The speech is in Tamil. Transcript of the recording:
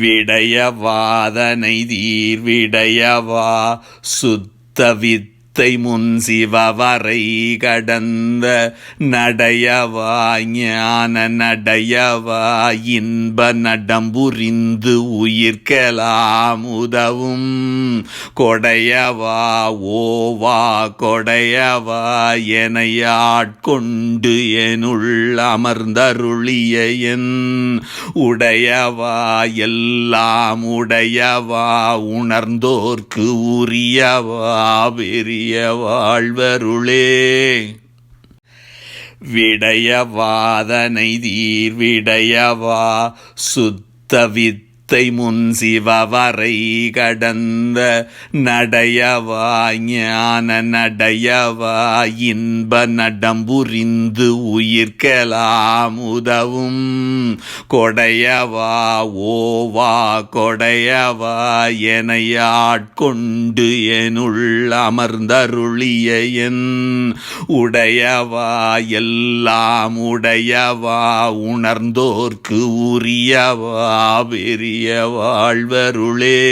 விடயவாதனை தீர் விடயவா? சுத்தவித் வித்தை முன் சிவவரை கடந்த நடையவா ஞான நடையவா இன்ப நடம்புரிந்து உயிர்க்கலாம் உதவும். கொடையவா ஓவா கொடையவா எனையாட்கொண்டு எனுள் அமர்ந்தருளிய என். உடையவா எல்லாம் உடையவா உணர்ந்தோர்க்கு உரியவா பெரிய வாழ்வருளே. விடயவாதனை தீர் விடயவா சுத்தவித் முத்தை முன் சிவவரை கடந்த நடையவா ஞான நடையவா இன்ப நடம்புரிந்து உயிர்க்கலாம் உதவும். கொடையவா ஓவா கொடையவா எனையாட்கொண்டு எனுள் அமர்ந்தருளிய என். உடையவா எல்லாம் உடையவா உணர்ந்தோர்க்கு உரியவா பெரிய வாழ்வருளே.